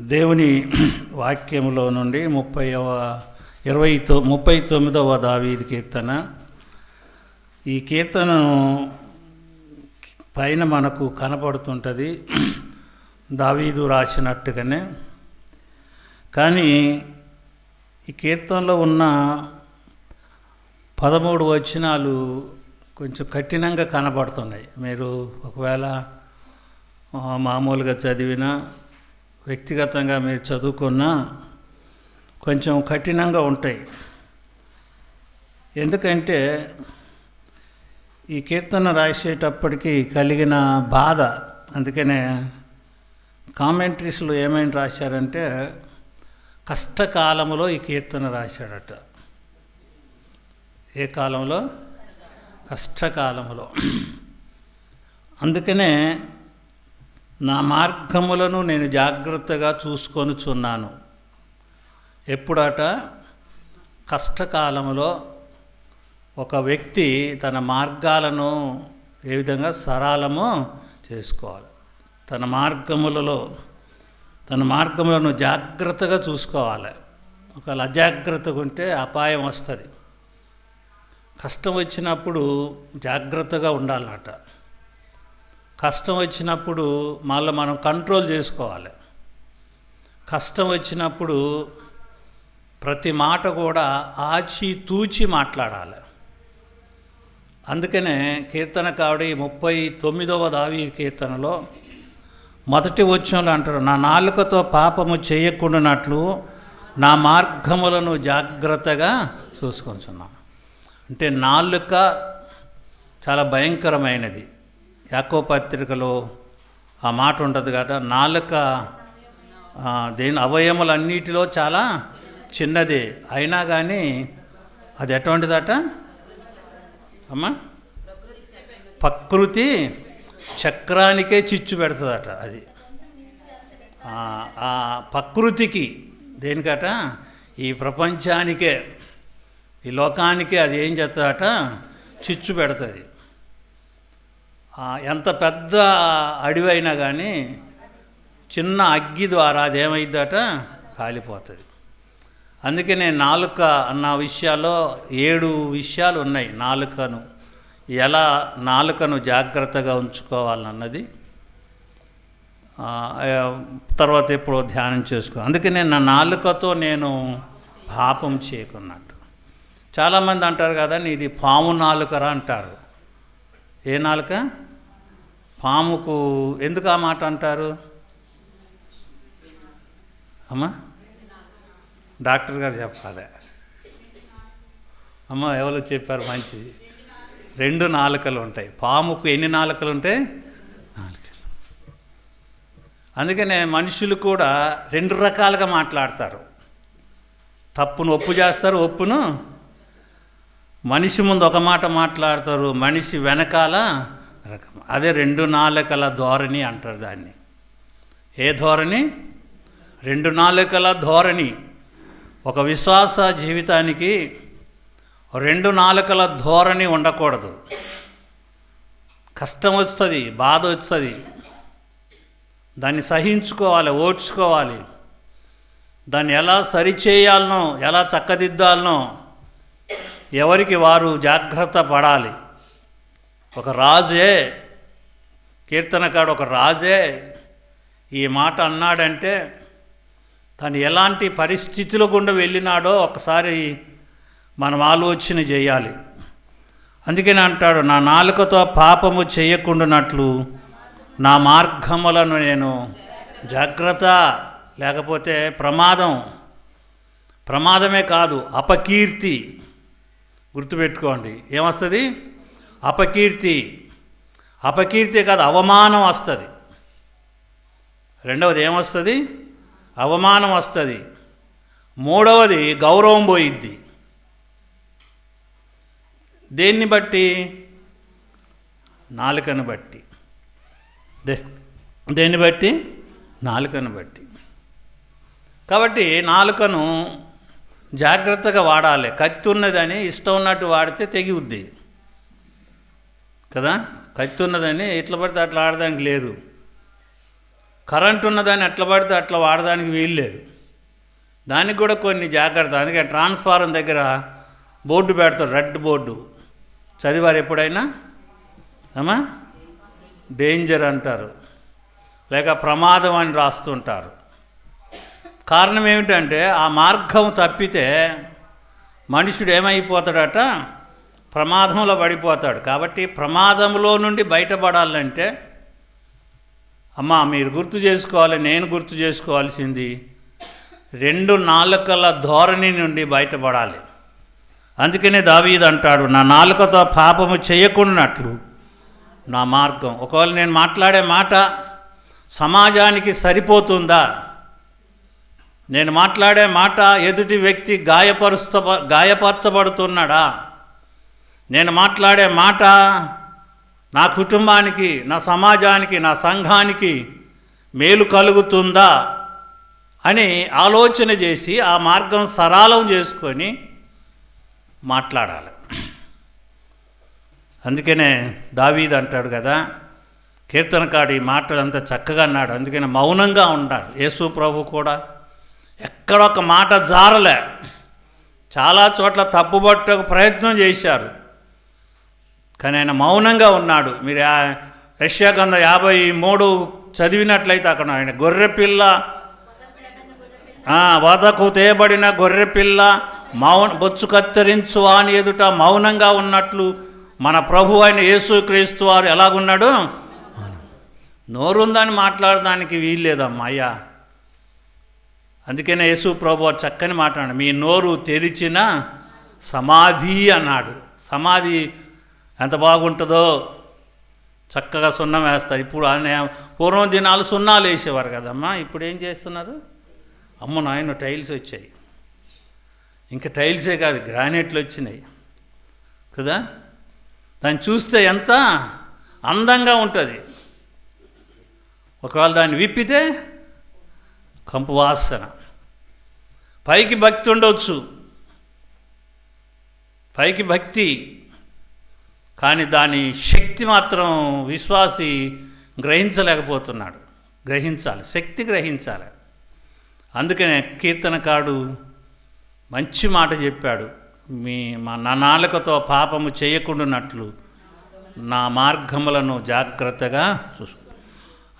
దేవుని వాక్యంలో నుండి ముప్పైవ ఇరవై తొ ముప్పై తొమ్మిదవ దావీది కీర్తన. ఈ కీర్తనను పైన మనకు కనపడుతుంటుంది దావీదు రాసినట్టుగానే. కానీ ఈ కీర్తనలో ఉన్న పదమూడు వచనాలు కొంచెం కఠినంగా కనబడుతున్నాయి. మీరు ఒకవేళ మామూలుగా చదివినా వ్యక్తిగతంగా మీరు చదువుకున్నా కొంచెం కఠినంగా ఉంటాయి. ఎందుకంటే ఈ కీర్తన రాసేటప్పటికి కలిగిన బాధ అందుకనే కామెంట్రీస్లో ఏమైనా రాశారంటే కష్టకాలంలో ఈ కీర్తన రాశాడట. ఏ కాలంలో? కష్టకాలంలో అందుకనే నా మార్గములను నేను జాగ్రత్తగా చూసుకొనుచున్నాను. ఎప్పుడట? కష్టకాలంలో ఒక వ్యక్తి తన మార్గాలను ఏ విధంగా సరళము చేసుకోవాలి. తన మార్గములలో తన మార్గములను జాగ్రత్తగా చూసుకోవాలి. ఒకవేళ అజాగ్రత్తగా ఉంటే అపాయం వస్తుంది. కష్టం వచ్చినప్పుడు జాగ్రత్తగా ఉండాలన్నట కష్టం వచ్చినప్పుడు మళ్ళీ మనం కంట్రోల్ చేసుకోవాలి. కష్టం వచ్చినప్పుడు ప్రతి మాట కూడా ఆచి తూచి మాట్లాడాలి. అందుకనే కీర్తనకావిడి ముప్పై తొమ్మిదవ దావి కీర్తనలో మొదటి వచ్చంలో అంటారు నా నాలుకతో పాపము చేయకుండానట్లు నా మార్గములను జాగ్రత్తగా చూసుకుంటున్నాను అంటే నాలుక చాలా భయంకరమైనది. యాకో పత్రికలో ఆ మాట ఉంటుంది కదా నాలుక దేని అవయములన్నిటిలో చాలా చిన్నది. అయినా కానీ అది ఎటువంటిదట? అమ్మా ప్రకృతి చక్రానికే చిచ్చు పెడుతుందట అది. ఆ- ప్రకృతికి దేనికట? ఈ ప్రపంచానికే ఈ లోకానికే అది ఏం చేస్తుందట చిచ్చు పెడుతుంది. ఎంత పెద్ద అడవి అయినా కానీ చిన్న అగ్గి ద్వారా అది ఏమైందట? కాలిపోతుంది. అందుకనే నాలుక అన్న విషయాల్లో ఏడు విషయాలు ఉన్నాయి నాలుకను. ఎలా నాలుకను జాగ్రత్తగా ఉంచుకోవాలన్నది. తర్వాత ఎప్పుడో ధ్యానం చేసుకో అందుకనే నా నాలుకతో నేను పాపం చేయకున్నట్టు. చాలామంది అంటారు కదా నీది పాము నాలుకరా అంటారు. ఏ నాలుక? పాముకు ఎందుకు ఆ మాట అంటారు? అమ్మా? డాక్టర్ గారు చెప్పాలి. అమ్మ ఎవరు చెప్పారు మంచిది రెండు నాలుకలు ఉంటాయి. పాముకు ఎన్ని నాలుకలు ఉంటాయి? నాలుకలు. అందుకనే మనుషులు కూడా రెండు రకాలుగా మాట్లాడతారు. తప్పును ఒప్పు చేస్తారు ఒప్పును మనిషి ముందు ఒక మాట మాట్లాడతారు. మనిషి వెనకాల రకం. అదే రెండు నాలుకల ధోరణి అంటారు దాన్ని. ఏ ధోరణి? రెండు నాలుకల ధోరణి. ఒక విశ్వాస జీవితానికి రెండు నాలుకల ధోరణి ఉండకూడదు. కష్టం వస్తుంది బాధ వస్తుంది. దాన్ని సహించుకోవాలి ఓడ్చుకోవాలి. దాన్ని ఎలా సరిచేయాలనో ఎలా చక్కదిద్దాలనో ఎవరికి వారు జాగ్రత్త పడాలి. ఒక రాజే కీర్తనకాడు ఒక రాజే ఈ మాట అన్నాడంటే తను ఎలాంటి పరిస్థితుల గుండా వెళ్ళినాడో ఒకసారి మనం ఆలోచన చేయాలి. అందుకని అంటాడు నా నాలుకతో పాపము చేయకుండానట్లు నా మార్గములను నేను జాగ్రత్త లేకపోతే ప్రమాదం. ప్రమాదమే కాదు అపకీర్తి. గుర్తుపెట్టుకోండి ఏమొస్తుంది? అపకీర్తి. అపకీర్తి కాదు అవమానం వస్తుంది. రెండవది ఏమొస్తుంది? అవమానం వస్తుంది. మూడవది గౌరవం పోయిద్ది. దేన్ని బట్టి? నాలుకను బట్టి. దేన్ని బట్టి? నాలుకను బట్టి. కాబట్టి నాలుకను జాగ్రత్తగా వాడాలి. కత్తి ఉన్నదని ఇష్టం ఉన్నట్టు వాడితే తెగివుద్ది. కదా? కత్తి ఉన్నదని ఇట్లా పడితే అట్లా ఆడడానికి లేదు. కరెంట్ ఉన్నదాన్ని ఎట్లా పడితే అట్లా వాడడానికి వీలు లేదు. దానికి కూడా కొన్ని జాగ్రత్త. అందుకే ట్రాన్స్ఫారం దగ్గర బోర్డు పెడతారు రెడ్ బోర్డు. చదివారు ఎప్పుడైనా? అమ్మా? డేంజర్ అంటారు. లేక ప్రమాదం అని రాస్తుంటారు. కారణం ఏమిటంటే ఆ మార్గం తప్పితే మనుషుడు ఏమైపోతాడట? ప్రమాదంలో పడిపోతాడు. కాబట్టి ప్రమాదంలో నుండి బయటపడాలంటే అమ్మా మీరు గుర్తు చేసుకోవాలి నేను గుర్తు చేసుకోవాల్సింది రెండు నాలుకల ధోరణి నుండి బయటపడాలి. అందుకనే దావీద్ అంటాడు నా నాలుకతో పాపము చేయకున్నట్లు నా మార్గం. ఒకవేళ నేను మాట్లాడే మాట సమాజానికి సరిపోతుందా? నేను మాట్లాడే మాట ఎదుటి వ్యక్తి గాయపరుస్త గాయపరచబడుతున్నాడా? నేను మాట్లాడే మాట నా కుటుంబానికి నా సమాజానికి నా సంఘానికి మేలు కలుగుతుందా అని ఆలోచన చేసి ఆ మార్గం సరళం చేసుకొని మాట్లాడాలి. అందుకనే దావీద్ అంటాడు కదా కీర్తనకాడు ఈ మాటలు అంత చక్కగా అన్నాడు. అందుకని మౌనంగా ఉన్నాడు యేసు ప్రభు కూడా ఎక్కడ ఒక మాట జారలే. చాలా చోట్ల తప్పుబట్ట ప్రయత్నం చేశారు. కానీ ఆయన మౌనంగా ఉన్నాడు. మీరు ఆ- రష్యా గంధ యాభై మూడు చదివినట్లయితే అక్కడ ఆయన గొర్రెపిల్ల ఆ, వదకు తేబడిన గొర్రెపిల్ల మౌన బొచ్చు కత్తిరించు అని ఎదుట మౌనంగా ఉన్నట్లు మన ప్రభు అయిన యేసుక్రీస్తు వారు ఎలాగున్నాడు? నోరుందని మాట్లాడడానికి వీల్లేదమ్మా అయ్యా. అందుకనే యేసు ప్రభు చక్కని మాట్లాడు మీ నోరు తెరిచిన సమాధి అన్నాడు. సమాధి ఎంత బాగుంటుందో చక్కగా సున్నం వేస్తారు. ఇప్పుడు ఆయన పూర్వం దినాలు సున్నాలు వేసేవారు కదమ్మా ఇప్పుడు ఏం చేస్తున్నారు? అమ్మ నాయన టైల్స్ వచ్చాయి. ఇంకా టైల్సే కాదు గ్రానైట్లు వచ్చినాయి. కదా? దాన్ని చూస్తే ఎంత అందంగా ఉంటుంది. ఒకవేళ దాన్ని విప్పితే కంపు వాసన. పైకి భక్తి ఉండవచ్చు పైకి భక్తి కానీ దాని శక్తి మాత్రం విశ్వాసి గ్రహించలేకపోతున్నాడు. గ్రహించాలి శక్తి గ్రహించాలి. అందుకనే కీర్తనకాడు మంచి మాట చెప్పాడు. మీ మా నా నాలుకతో పాపము చేయకుండానట్లు నా మార్గములను జాగ్రత్తగా చూసు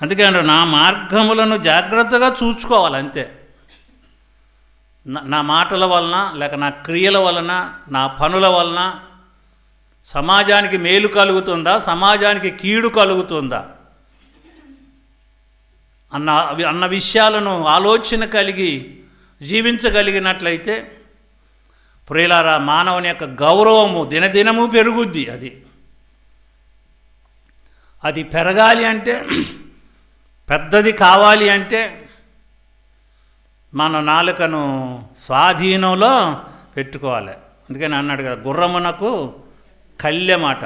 అందుకే నా మార్గములను జాగ్రత్తగా చూసుకోవాలి అంతే. నా- నా మాటల వలన లేక నా క్రియల వలన నా పనుల వలన సమాజానికి మేలు కలుగుతుందా? సమాజానికి కీడు కలుగుతుందా? అన్న అవి- అన్న విషయాలను ఆలోచన కలిగి జీవించగలిగినట్లయితే ప్రియులారా మానవుని యొక్క గౌరవము దినదినము పెరుగుద్ది అది. అది పెరగాలి అంటే పెద్దది కావాలి అంటే మన నాలుకను స్వాధీనంలో పెట్టుకోవాలి. అందుకని అన్నాడు కదా గుర్రమునకు కళ్ళెమాట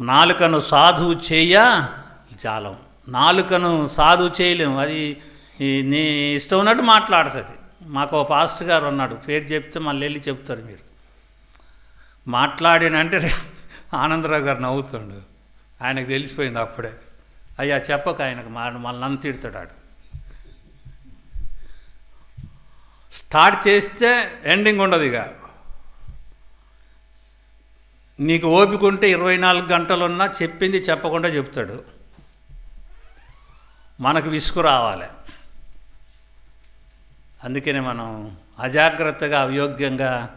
నాలుకను సాధువు చేయ జాలం. నాలుకను సాధువు చేయలేము. అది నీ ఇష్టం ఉన్నట్టు మాట్లాడుతుంది. మాకు ఒక గారు ఉన్నాడు. పేరు చెప్తే మళ్ళీ వెళ్ళి చెప్తారు మీరు. మాట్లాడినంటే ఆనందరావు గారు నవ్వుతుండు. ఆయనకు తెలిసిపోయింది అప్పుడే. అయ్యా చెప్పక ఆయనకు మా మళ్ళీ నన్ను తిడతాడు స్టార్ట్ చేస్తే ఎండింగ్ ఉండదు ఇక. నీకు ఓపిక ఉంటే ఇరవై నాలుగు గంటలున్నా చెప్పింది చెప్పకుండా చెప్తాడు. మనకు విసుగు రావాలి. అందుకనే మనం అజాగ్రత్తగా అయోగ్యంగా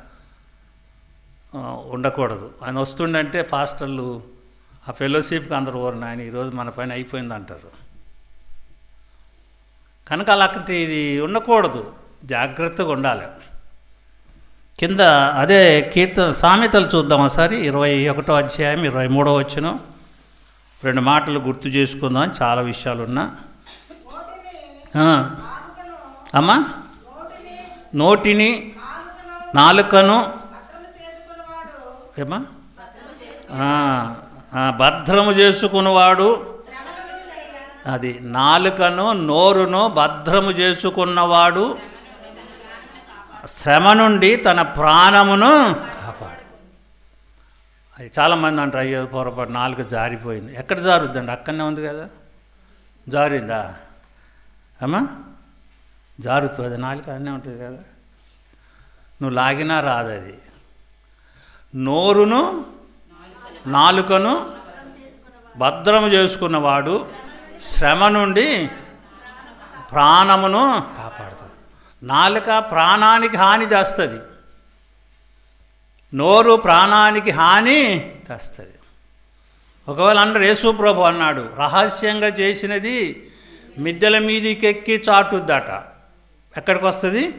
ఉండకూడదు. ఆయన వస్తుండంటే పాస్టర్లు ఆ ఫెలోషిప్కి అందరు ఓరు నాయన ఈరోజు మన పైన అయిపోయింది అంటారు కనుక అలాంటి ఇది ఉండకూడదు. జాగ్రత్తగా ఉండాలి. కింద అదే కీర్తన సామెతలు చూద్దాం ఒకసారి. ఇరవై ఒకటో అధ్యాయం ఇరవై మూడో వచ్చిన రెండు మాటలు గుర్తు చేసుకుందాం చాలా విషయాలు ఉన్నా అమ్మా? నోటిని నాలుకను ఏమా భద్రము చేసుకున్నవాడు అది నాలుకను నోరును భద్రము చేసుకున్నవాడు శ్రమ నుండి తన ప్రాణమును కాపాడు. అది చాలామంది అంటారు అయ్యో పొరపాటు నాలుక జారిపోయింది. ఎక్కడ జారుద్దండి? అక్కడనే ఉంది కదా. జారిందా? అమ్మా జారుతుంది. నాలుగు అన్నీ ఉంటుంది కదా. నువ్వు లాగినా రాదు అది. నోరును నాలుకను భద్రము చేసుకున్నవాడు శ్రమ నుండి ప్రాణమును కాపాడుతాడు. నాలుక ప్రాణానికి హాని దాస్తుంది. నోరు ప్రాణానికి హాని తెస్తుంది ఒకవేళ అందరు యేసు ప్రభు అన్నాడు రహస్యంగా చేసినది మిద్దెల మీదికెక్కి చాటుద్దట. ఎక్కడికి వస్తుంది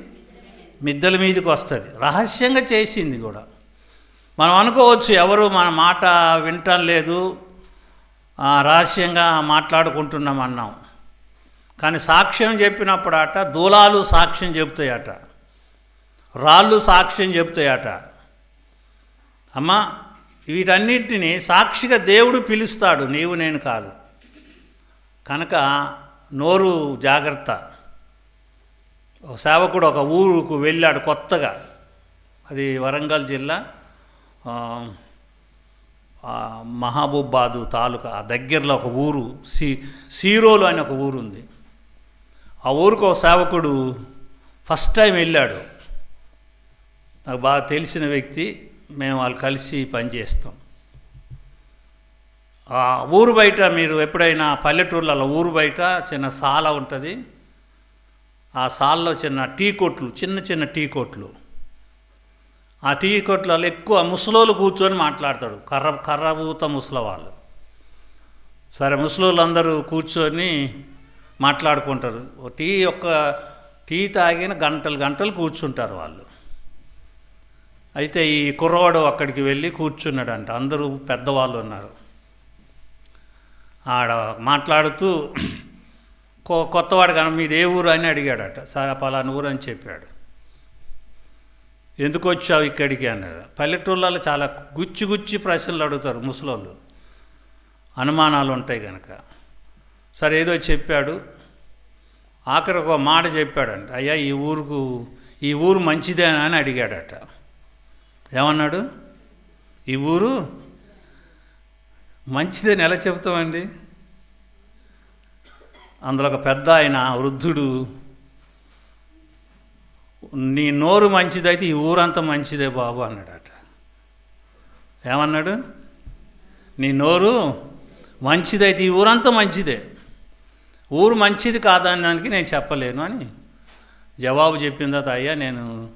మిద్దెల మీదకి వస్తుంది రహస్యంగా చేసింది కూడా. మనం అనుకోవచ్చు ఎవరు మన మాట వింటం లేదు రహస్యంగా మాట్లాడుకుంటున్నాం అన్నాం. కానీ సాక్ష్యం చెప్పినప్పుడట దూలాలు సాక్ష్యం చెబుతాయట. రాళ్ళు సాక్ష్యం చెప్తాయట అమ్మా వీటన్నిటిని సాక్షిగా దేవుడు పిలుస్తాడు నీవు నేను కాదు. కనుక నోరు జాగ్రత్త. ఒక సేవకుడు ఒక ఊరుకు వెళ్ళాడు కొత్తగా. అది వరంగల్ జిల్లా మహబూబాదు తాలూకా దగ్గరలో ఒక ఊరు సీ సీరోలు అనే ఒక ఊరు ఉంది ఆ ఊరికో ఒక సేవకుడు ఫస్ట్ టైం వెళ్ళాడు. నాకు బాగా తెలిసిన వ్యక్తి మేము వాళ్ళు కలిసి పనిచేస్తాం ఆ ఊరు బయట మీరు ఎప్పుడైనా పల్లెటూర్లలో ఊరు బయట చిన్న సాల ఉంటుంది. ఆ సాల్లో చిన్న టీ కొట్లు చిన్న చిన్న టీ కొట్లు. ఆ టీ కొట్లలో ఎక్కువ ముసలోళ్ళు కూర్చొని మాట్లాడతాడు. కర్ర కర్రబూత ముసలవాళ్ళు. సరే ముసలోళ్ళు అందరూ కూర్చొని మాట్లాడుకుంటారు. టీ ఒక్క టీ తాగిన గంటలు గంటలు కూర్చుంటారు వాళ్ళు. అయితే ఈ కుర్రవాడు అక్కడికి వెళ్ళి కూర్చున్నాడంట. అందరూ పెద్దవాళ్ళు ఉన్నారు. ఆడ మాట్లాడుతూ కొ కొత్తవాడు కనుక మీది ఏ ఊరు? అని అడిగాడట. సరే పలానా ఊరు అని చెప్పాడు. ఎందుకు వచ్చావు ఇక్కడికి? అన్నాడు. పల్లెటూళ్ళలో చాలా గుచ్చి గుచ్చి ప్రశ్నలు అడుగుతారు ముసలోళ్ళు. అనుమానాలు ఉంటాయి కనుక సరే ఏదో చెప్పాడు. ఆఖరి ఒక మాట చెప్పాడంట. అయ్యా ఈ ఊరుకు ఈ ఊరు మంచిదేనా? అని అడిగాడట. ఏమన్నాడు? ఈ ఊరు మంచిదని ఎలా చెబుతామండి? అందులో ఒక పెద్ద ఆయన వృద్ధుడు. నీ నోరు మంచిదైతే ఈ ఊరంతా మంచిదే బాబు అన్నాడట. ఏమన్నాడు? నీ నోరు మంచిదైతే ఈ ఊరంతా మంచిదే. ఊరు మంచిది కాదనడానికి నేను చెప్పలేను అని జవాబు చెప్పిన తర్వాత అయ్యా నేను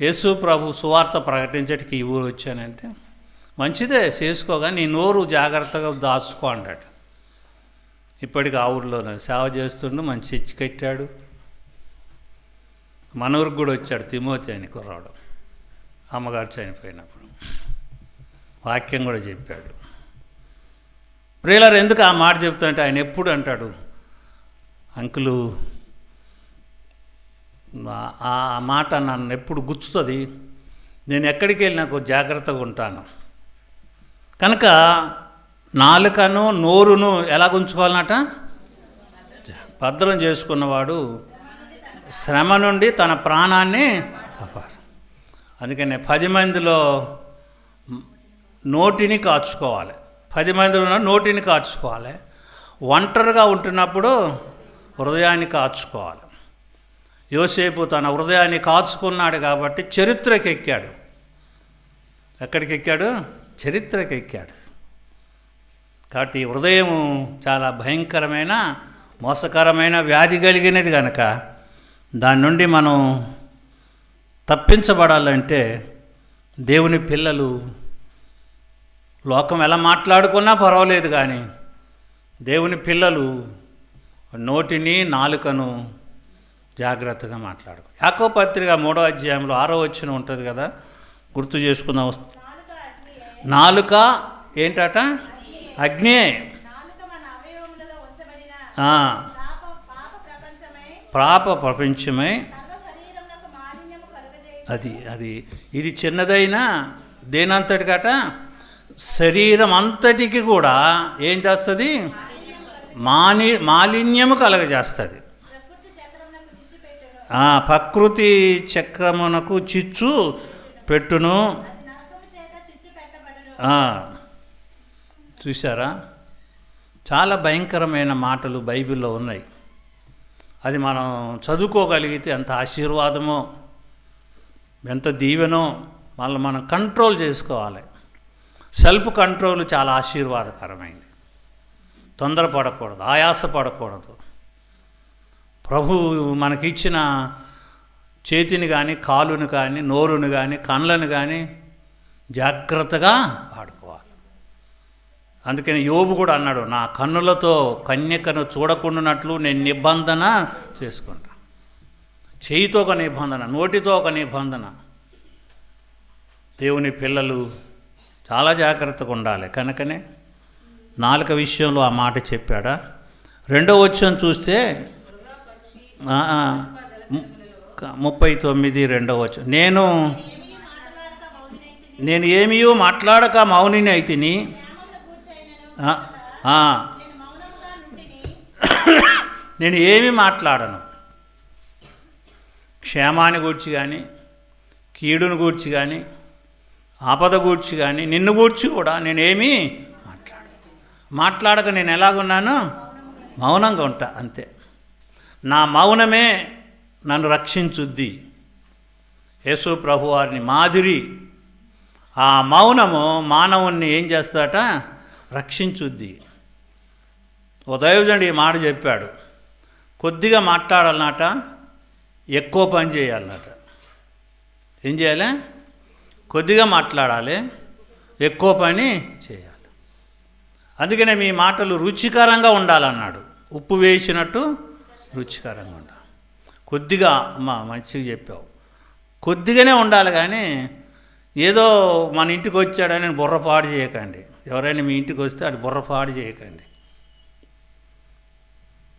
యేసు ప్రభు సువార్త ప్రకటించటికి ఈ ఊరు వచ్చానంటే మంచిదే చేసుకోగా నీ నోరు జాగ్రత్తగా దాచుకో అన్నాడు ఇప్పటికి ఆ ఊర్లోనే సేవ చేస్తుండు మంచి ఇచ్చి కట్టాడు. మన ఊరికి కూడా వచ్చాడు తిమోతి అని కుర్రాడు. అమ్మగారు చనిపోయినప్పుడు వాక్యం కూడా చెప్పాడు. ప్రియులారు ఎందుకు ఆ మాట చెప్తుంటే ఆయన ఎప్పుడు అంటాడు అంకులు ఆ- మాట నన్ను ఎప్పుడు గుచ్చుతుంది? నేను ఎక్కడికి వెళ్ళినా కొంచెం జాగ్రత్తగా ఉంటాను. కనుక నాలుకను నోరును ఎలా ఉంచుకోవాలన్నట? భద్రం చేసుకున్నవాడు శ్రమ నుండి తన ప్రాణాన్ని కాపాడు. అందుకనే పది మందిలో నోటిని కాచుకోవాలి. పది మందిలో నోటిని కాచుకోవాలి. ఒంటరిగా ఉంటున్నప్పుడు హృదయాన్ని కాచుకోవాలి. యోసేపు తన హృదయాన్ని కాచుకున్నాడు కాబట్టి చరిత్రకి ఎక్కాడు. ఎక్కడికి ఎక్కాడు? చరిత్రకి ఎక్కాడు. కాబట్టి హృదయం చాలా భయంకరమైన మోసకరమైన వ్యాధి కలిగినది కనుక దాని నుండి మనం తప్పించబడాలంటే దేవుని పిల్లలు లోకం ఎలా మాట్లాడుకున్నా పర్వాలేదు కానీ దేవుని పిల్లలు నోటిని నాలుకను జాగ్రత్తగా మాట్లాడుకో. యాకో పత్రిక మూడో అధ్యాయంలో ఆరో వచ్చిన ఉంటుంది కదా? గుర్తు చేసుకుందాం. నాలుక ఏంటట? అగ్నే. ప్రాప పాప ప్రపంచమై. అది అది. ఇది చిన్నదైనా దేనంతటికట? శరీరం అంతటికి కూడా ఏం చేస్తుంది? మాని మాలిన్యము కలగజేస్తుంది. ప్రకృతి చక్రమునకు చిచ్చు పెట్టును. చూసారా చాలా భయంకరమైన మాటలు బైబిల్లో ఉన్నాయి. అది మనం చదువుకోగలిగితే ఎంత ఆశీర్వాదమో ఎంత దీవెనో మళ్ళీ మనం కంట్రోల్ చేసుకోవాలి. సెల్ఫ్ కంట్రోల్ చాలా ఆశీర్వాదకరమైంది తొందరపడకూడదు ఆయాసపడకూడదు. ప్రభు మనకిచ్చిన చేతిని కానీ కాలుని కానీ నోరును కానీ కళ్ళను కానీ జాగ్రత్తగా వాడుకోవాలి. అందుకని యోబు కూడా అన్నాడు నా కన్నులతో కన్యకను చూడకుండానట్లు నేను నిబంధన చేసుకుంటా. చేయితో ఒక నిబంధన నోటితో ఒక నిబంధన. దేవుని పిల్లలు చాలా జాగ్రత్తగా ఉండాలి కనుకనే. నాలుక విషయంలో ఆ మాట చెప్పాడా? రెండో వచ్చం చూస్తే ముప్పై తొమ్మిది రెండో వచ్చం నేను నేను ఏమీ మాట్లాడక మౌనిని అయితిని. నేను ఏమి ఏమీ మాట్లాడను. క్షేమాన్ని గూర్చి కానీ కీడును గూర్చి కానీ ఆపద గూర్చి కానీ నిన్ను గూర్చి కూడా నేనేమీ మాట్లాడక నేను ఎలాగున్నాను మౌనంగా ఉంటా అంతే. నా మౌనమే నన్ను రక్షించుద్ది. యేసు ప్రభు వారిని మాదిరి. ఆ మౌనము మానవుణ్ణి ఏం చేస్తాట రక్షించుద్ది. ఉదయోజండి ఈ మాట చెప్పాడు. కొద్దిగా మాట్లాడాలన్నట ఎక్కువ పని చేయాలన్నట ఏం చేయాలి? కొద్దిగా మాట్లాడాలి ఎక్కువ పని చేయాలి. అందుకనే మీ మాటలు రుచికరంగా ఉండాలన్నాడు. ఉప్పు వేసినట్టు రుచికరంగా ఉండాలి. కొద్దిగా అమ్మా మంచిగా చెప్పావు. కొద్దిగానే ఉండాలి కానీ ఏదో మన ఇంటికి వచ్చాడని బుర్రపాడు చేయకండి. ఎవరైనా మీ ఇంటికి వస్తే అది బుర్రపాడు చేయకండి.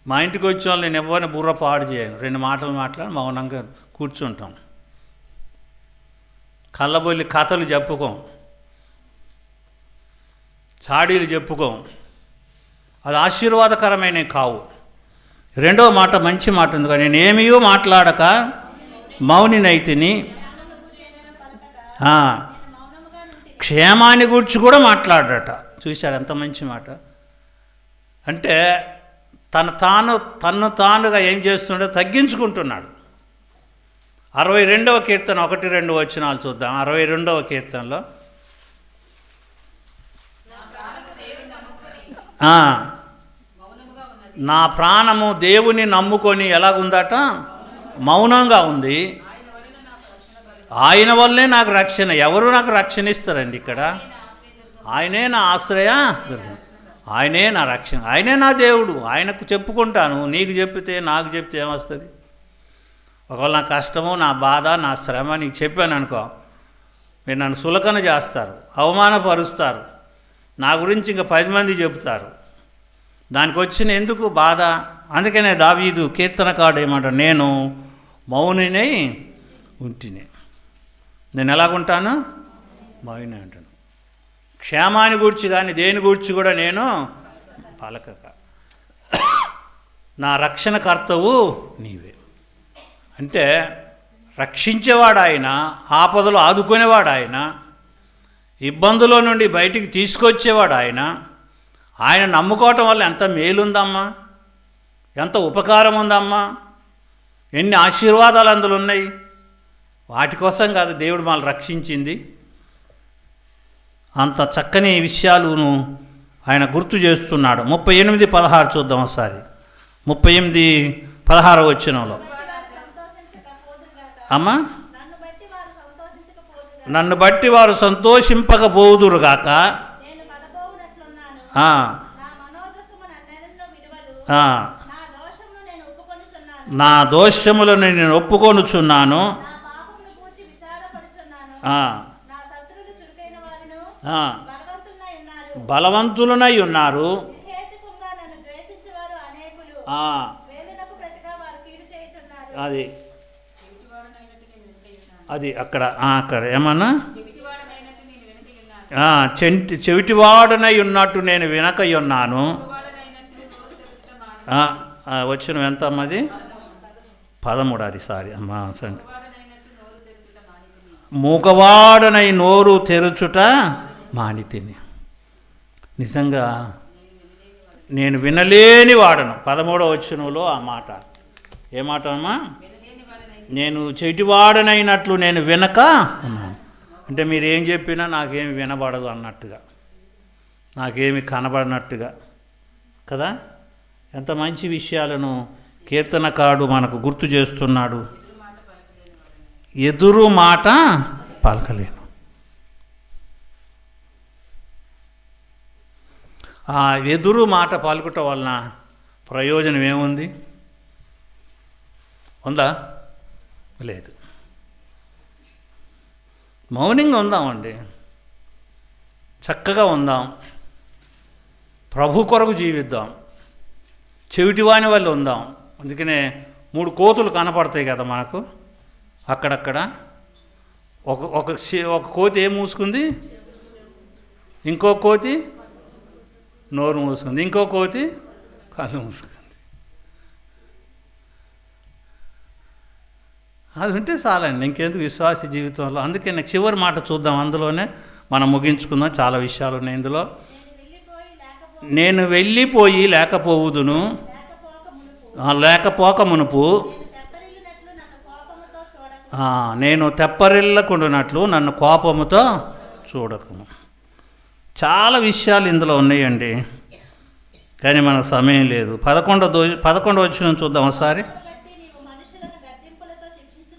మా ఇంటికి వచ్చిన వాళ్ళు నేను ఎవరిని బుర్ర పాడు చేయను. రెండు మాటలు మాట్లాడి మౌనంగా కూర్చుంటాం. కళ్ళబొల్లి కథలు చెప్పుకోం. చాడీలు చెప్పుకోం. అది ఆశీర్వాదకరమైనవి కావు. రెండో మాట మంచి మాట ఉంది కానీ నేనేమీ మాట్లాడక మౌనినైతిని. క్షేమాన్ని గురించి కూడా మాట్లాడట. చూశారు ఎంత మంచి మాట? అంటే తన తాను తన్ను తానుగా ఏం చేస్తుండో తగ్గించుకుంటున్నాడు. అరవై రెండవ కీర్తన ఒకటి రెండు వచనాలు చూద్దాం. అరవై రెండవ కీర్తనలో నా ప్రాణము దేవుని నమ్ముకొని ఎలాగుందట? మౌనంగా ఉంది. ఆయన వల్లే నాకు రక్షణ. ఎవరు నాకు రక్షణ ఇస్తారండి ఇక్కడ? ఆయనే నా ఆశ్రయ. ఆయనే నా రక్షణ. ఆయనే నా దేవుడు. ఆయనకు చెప్పుకుంటాను. నీకు చెప్తే నాకు చెప్తే ఏమొస్తుంది? ఒకవేళ నా కష్టము నా బాధ నా శ్రమ నీకు చెప్పాను అనుకో మీరు నన్ను సులకన చేస్తారు అవమానపరుస్తారు. నా గురించి ఇంకా పది మంది చెబుతారు. దానికి వచ్చిన ఎందుకు బాధ? అందుకనే దావీదు కీర్తనకాడు ఏమంటాడు నేను మౌనినై ఉంటిని. నేను ఎలాగుంటాను? మౌని అంటాను క్షేమాన్ని గూర్చి కానీ దేని గూర్చి కూడా నేను పలకక. నా రక్షణకర్తవు నీవే. అంటే రక్షించేవాడు ఆయన ఆపదలు ఆదుకునేవాడు ఆయన ఇబ్బందులో నుండి బయటికి తీసుకొచ్చేవాడు ఆయన. ఆయన నమ్ముకోవటం వల్ల ఎంత మేలుందమ్మా? ఎంత ఉపకారం ఉందమ్మా? ఎన్ని ఆశీర్వాదాలు అందులో ఉన్నాయి? వాటి కోసం కాదు దేవుడు మనల్ని రక్షించింది. అంత చక్కని విషయాలును ఆయన గుర్తు చేస్తున్నాడు. ముప్పై ఎనిమిది పదహారు చూద్దాం ఒకసారి. ముప్పై ఎనిమిది పదహారు వచ్చినంలో అమ్మా నన్ను బట్టి వారు సంతోషించకపోదురుగాక నన్ను బట్టి వారు సంతోషింపకపోదురుగాక నా దోషమును నేను ఒప్పుకొనుచున్నాను. దోషములను నేను బలవంతులనై ఉన్నారు. నిర్హేతుకంగా అది అక్కడ అక్కడ ఏమన్నా? చెంటి చెవిటివాడనై ఉన్నట్టు నేను వినకై ఉన్నాను ఆ, ఆ, వచ్చిన ఎంత అమ్మది పదమూడు. అది సారీ అమ్మా సంఖ్య. మూగవాడనై నోరు తెరుచుట మానితిని. నిజంగా నేను వినలేని వాడను. పదమూడవ వచనంలో ఆ మాట. ఏ మాట అమ్మా? నేను చెటివాడనైనట్లు నేను వినక ఉన్నాను అంటే మీరు ఏం చెప్పినా నాకేమి వినబడదు అన్నట్టుగా. నాకేమి కనబడినట్టుగా. కదా? ఎంత మంచి విషయాలను కీర్తనకాడు మనకు గుర్తు చేస్తున్నాడు. ఎదురు మాట పలకలేను. ఆ ఎదురు మాట పలుకుట వలన ప్రయోజనం ఏముంది? ఉందా? లేదు. మౌనంగా ఉందామండి. చక్కగా ఉందాం. ప్రభు కొరకు జీవిద్దాం. చెవిటివాని వల్ల ఉందాం. అందుకనే మూడు కోతులు కనపడతాయి కదా మనకు. అక్కడక్కడ. ఒక ఒక ఒక కోతి ఏం మూసుకుంది? ఇంకో కోతి? నోరు మూసుకుంది. ఇంకో కోతి? కళ్ళు మూసుకుంది. అది ఉంటే చాలండి. ఇంకెందుకు విశ్వాస జీవితంలో? అందుకే నాకు చివరి మాట చూద్దాం. అందులోనే మనం ముగించుకుందాం. చాలా విషయాలు ఉన్నాయి ఇందులో. నేను వెళ్ళిపోయి లేకపోవుదును. లేకపోక మునుపు. నేను తెప్పరిల్లకుండునట్లు నన్ను కోపముతో చూడకము. చాలా విషయాలు ఇందులో ఉన్నాయండి. కానీ మనకు సమయం లేదు. పదకొండో దో పదకొండో వచ్చిన చూద్దాం ఒకసారి బట్టి నీవు మనుషులను గద్దింపులతో శిక్షించిన ఆ,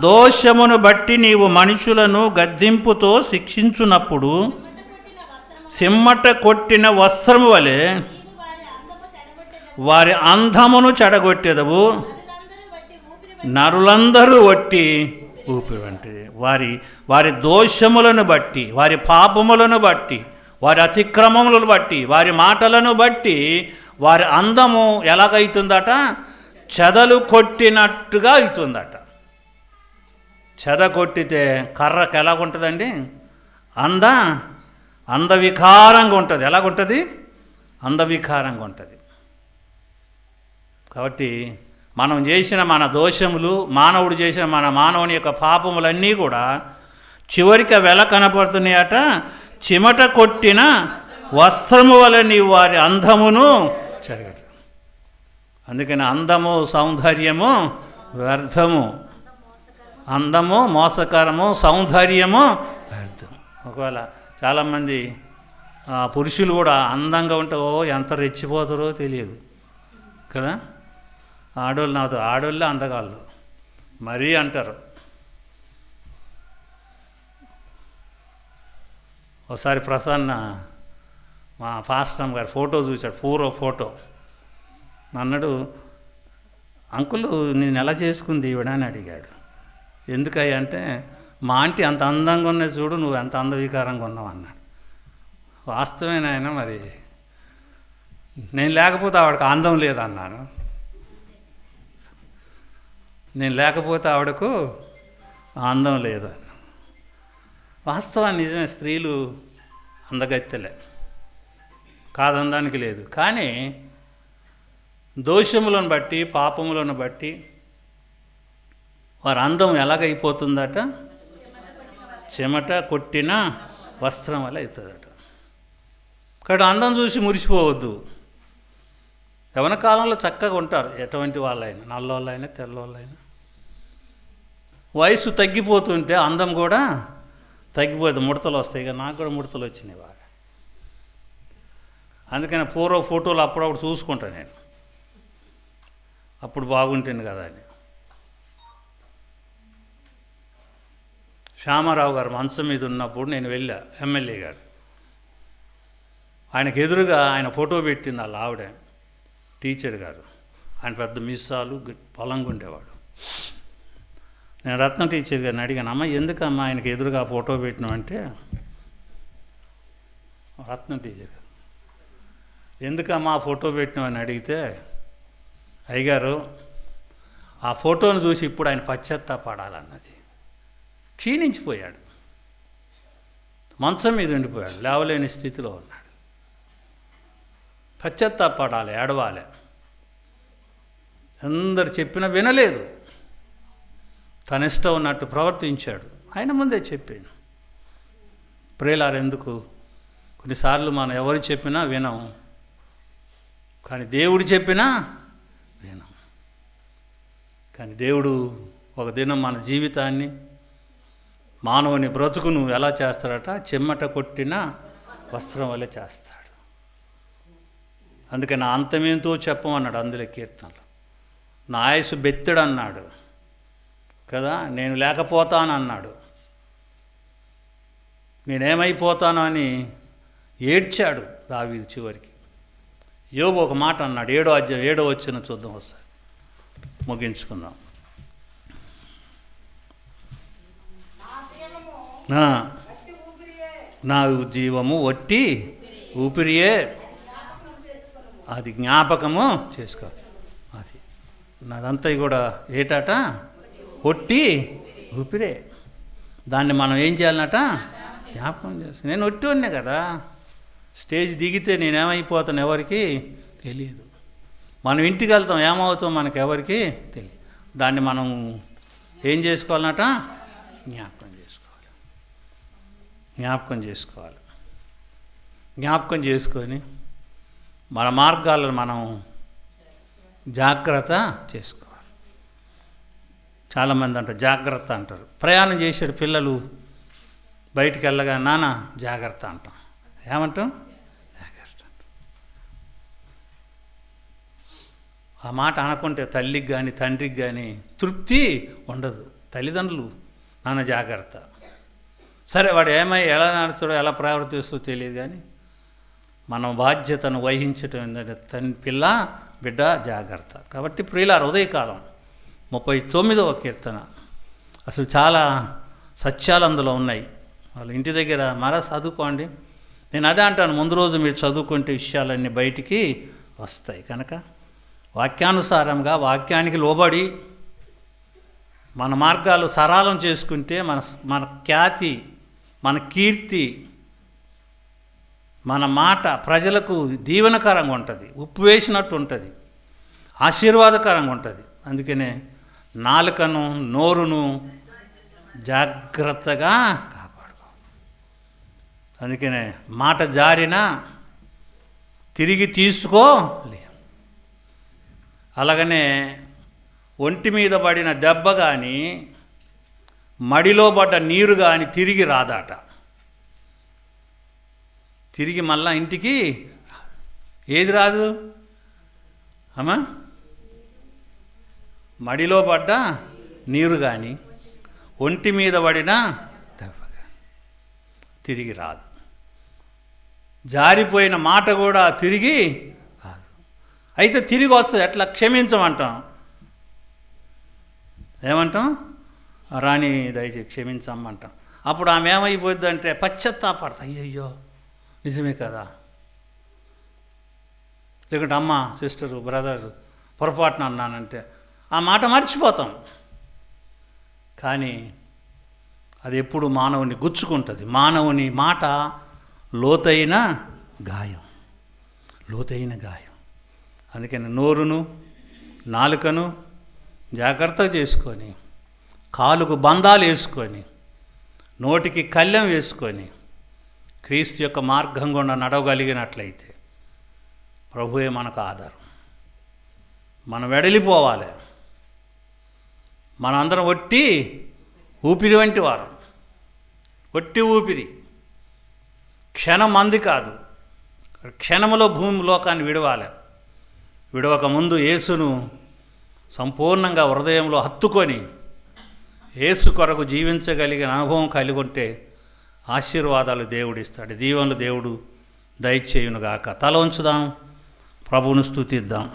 దోషమును బట్టి నీవు మనుషులను గద్దింపుతో శిక్షించున్నప్పుడు సిమ్మట కొట్టిన వస్త్రము వలె వారి అందమును చెడగొట్టెదవు. నరులందరూ బట్టి వట్టి ఊపిరి ఊపి వంటిది వారి వారి దోషములను బట్టి వారి పాపములను బట్టి వారి అతిక్రమములను బట్టి వారి మాటలను బట్టి వారి అందము ఎలాగైతుందట? చెదలు కొట్టినట్టుగా అవుతుందట చెద కొట్టితే కర్రకు ఎలాగుంటుందండి? అంద? అందవికారంగా ఉంటుంది ఎలాగుంటుంది? అందవికారంగా ఉంటుంది కాబట్టి మనం చేసిన మన దోషములు మానవుడు చేసిన మన మానవుని యొక్క పాపములన్నీ కూడా చివరికి వెల కనపడుతున్నాయట. చిమట కొట్టిన వస్త్రము వల్ల నీవు వారి అందమును చెరగట అందుకని అందము సౌందర్యము వ్యర్థము. అందము మోసకరము సౌందర్యము వ్యర్థం ఒకవేళ చాలామంది పురుషులు కూడా అందంగా ఉంటే ఓ ఎంత రెచ్చిపోతారో తెలియదు. కదా? ఆడోళ్ళు నాతో ఆడోళ్ళే అందగాళ్ళు. మరీ అంటారు. ఒకసారి ప్రసన్న మా పాస్టమ్ గారు ఫోటో చూశాడు పూర్వ ఫోటో. అన్నాడు అంకులు నేను ఎలా చేసుకుంది? ఈవిడ అని అడిగాడు. ఎందుకయ్యా అంటే మా ఆంటీ అంత అందంగా ఉన్నది చూడు నువ్వు ఎంత అందవికారంగా ఉన్నావు అన్నాడు. వాస్తవమైన ఆయన మరి నేను లేకపోతే ఆవిడకు అందం లేదన్నాను. నేను లేకపోతే ఆవిడకు అందం లేదు. వాస్తవాన్ని నిజమే స్త్రీలు అందగత్తెలే. కాదనడానికి లేదు. కానీ దోషములను బట్టి పాపములను బట్టి వారి అందం ఎలాగైపోతుందట? చెమట కొట్టిన వస్త్రం వల్ల అవుతుందట. కాబట్టి అందం చూసి మురిసిపోవద్దు. యవన కాలంలో చక్కగా ఉంటారు ఎటువంటి వాళ్ళైనా నల్లోళ్ళైనా తెల్లవాళ్ళైనా వయసు తగ్గిపోతుంటే అందం కూడా తగ్గిపోతుంది ముడతలు వస్తాయి. ఇక నాకు కూడా ముడతలు వచ్చినాయి బాగా. అందుకని పూర్వ ఫోటోలు అప్పుడప్పుడు చూసుకుంటా నేను. అప్పుడు బాగుంటుంది కదా అని. శ్యామారావు గారు మంచం మీద ఉన్నప్పుడు నేను వెళ్ళా ఎమ్మెల్యే గారు. ఆయనకు ఎదురుగా ఆయన ఫోటో పెట్టింది వాళ్ళ ఆవిడ టీచర్ గారు. ఆయన పెద్ద మిస్సాలు పొలంగా ఉండేవాడు. నేను రత్న టీచర్ గారిని అడిగాను అమ్మ ఎందుకమ్మా ఆయనకి ఎదురుగా ఫోటో పెట్టినామంటే రత్న టీచర్ గారు. ఎందుకమ్మా ఆ ఫోటో పెట్టినామని అడిగితే అయ్యగారు ఆ ఫోటోను చూసి ఇప్పుడు ఆయన పశ్చాత్తాపడాలన్నది. క్షీణించిపోయాడు. మంచం మీద ఉండిపోయాడు. లేవలేని స్థితిలో ఉన్నాడు. పశ్చత్తాపడాలి ఏడవాలి. అందరు చెప్పినా వినలేదు. తన ఇష్టం ఉన్నట్టు ప్రవర్తించాడు. ఆయన ముందే చెప్పాను. ప్రేలారు ఎందుకు? కొన్నిసార్లు మనం ఎవరు చెప్పినా వినం. కానీ దేవుడు చెప్పినా వినం. కానీ దేవుడు ఒక దినం మన జీవితాన్ని మానవుని బ్రతుకును ఎలా చేస్తాడట? చెమ్మట కొట్టిన వస్త్రం వల్ల చేస్తాడు. అందుకని నా అంతమేంతో చెప్పమన్నాడు అందులో కీర్తనలు. నా ఆయసు బెత్తడు అన్నాడు కదా? నేను లేకపోతాను అన్నాడు నేనేమైపోతాను అని ఏడ్చాడు దావీది చివరికి. యోబు ఒక మాట అన్నాడు. ఏడో అధ్యాయం ఏడో వచ్చిన చూద్దాం ఒకసారి. ముగించుకుందాం. నా జీవము వట్టి ఊపిరియే. అది జ్ఞాపకము చేసుకో. అది. నాదంతా కూడా ఏటాట? ఒట్టి ఊపిరే. దాన్ని మనం ఏం చేయాలన్నట జ్ఞాపకం చేస్తాను నేను ఒట్టి ఉన్నా కదా. స్టేజ్ దిగితే నేనేమైపోతాను ఎవరికి? తెలియదు మనం ఇంటికి వెళ్తాం ఏమవుతాం మనకి ఎవరికి తెలియదు దాన్ని మనం ఏం చేసుకోవాలన్నట జ్ఞాపకం జ్ఞాపకం చేసుకోవాలి. జ్ఞాపకం చేసుకొని మన మార్గాలను మనం జాగ్రత్త చేసుకోవాలి. చాలామంది అంటారు జాగ్రత్త అంటారు. ప్రయాణం చేసాడు పిల్లలు బయటికి వెళ్ళగా నాన్న జాగ్రత్త అంటాం. ఏమంటాం? జాగ్రత్త అంటాం. ఆ మాట అనకుంటే తల్లికి కానీ తండ్రికి కానీ తృప్తి ఉండదు. తల్లిదండ్రులు నాన్న జాగ్రత్త సరే వాడు ఏమై ఎలా నడుస్తాడో ఎలా ప్రవర్తిస్తూ తెలియదు కానీ మన బాధ్యతను వహించటం ఏంటంటే తన పిల్ల బిడ్డ జాగ్రత్త. కాబట్టి ప్రియుల ఉదయకాలం ముప్పై తొమ్మిదవ కీర్తన. అసలు చాలా సత్యాలు అందులో ఉన్నాయి. వాళ్ళ ఇంటి దగ్గర మరా చదువుకోండి. నేను అదే అంటాను ముందు రోజు మీరు చదువుకుంటే విషయాలన్నీ బయటికి వస్తాయి కనుక. వాక్యానుసారంగా వాక్యానికి లోబడి మన మార్గాలు సరళం చేసుకుంటే మన మన ఖ్యాతి మన కీర్తి మన మాట ప్రజలకు దీవెనకరంగా ఉంటుంది. ఉప్పు వేసినట్టు ఉంటుంది. ఆశీర్వాదకరంగా ఉంటుంది. అందుకనే నాలుకను నోరును జాగ్రత్తగా కాపాడుకో. అందుకనే మాట జారినా తిరిగి తీసుకో అలాగనే ఒంటి మీద పడిన దెబ్బ కానీ మడిలో పడ్డ నీరు కానీ తిరిగి రాదాట. తిరిగి మళ్ళా ఇంటికి ఏది రాదు? అమ్మా? మడిలో పడ్డ నీరు కానీ ఒంటి మీద పడిన తిరిగి రాదు. జారిపోయిన మాట కూడా తిరిగి రాదు. అయితే తిరిగి వస్తుంది. ఎట్లా క్షమించమంటాం. ఏమంటాం? రాణి దయచేసి క్షమించమ్మంటాం. అప్పుడు ఆమె ఏమైపోద్ది అంటే పశ్చత్తాపడతా అయ్యయ్యో నిజమే కదా? లేకుంటే అమ్మ సిస్టరు బ్రదర్ పొరపాటున అన్నానంటే ఆ మాట మర్చిపోతాం. కానీ అది ఎప్పుడు మానవుని గుచ్చుకుంటుంది. మానవుని మాట లోతైన గాయం. లోతైన గాయం. అందుకని నోరును నాలుకను జాగ్రత్తగా చేసుకొని కాలుకు బంధాలు వేసుకొని నోటికి కళ్ళెం వేసుకొని క్రీస్తు యొక్క మార్గం గుండా నడవగలిగినట్లయితే ప్రభువే మనకు ఆధారం. మనం వెడలిపోవాలి. మనందరం ఒట్టి ఊపిరి వంటి వారం. ఒట్టి ఊపిరి. క్షణం మంది కాదు. క్షణములో భూమి లోకాన్ని విడవాలి. విడవక ముందు యేసును సంపూర్ణంగా హృదయంలో హత్తుకొని యేసు కొరకు జీవించగలిగిన అనుభవం కలిగి ఉంటే ఆశీర్వాదాలు దేవుడిస్తాడు. దీవెనలు దేవుడు దయచేయునుగాక. తల ఉంచుదాం. ప్రభువును స్థుతిద్దాం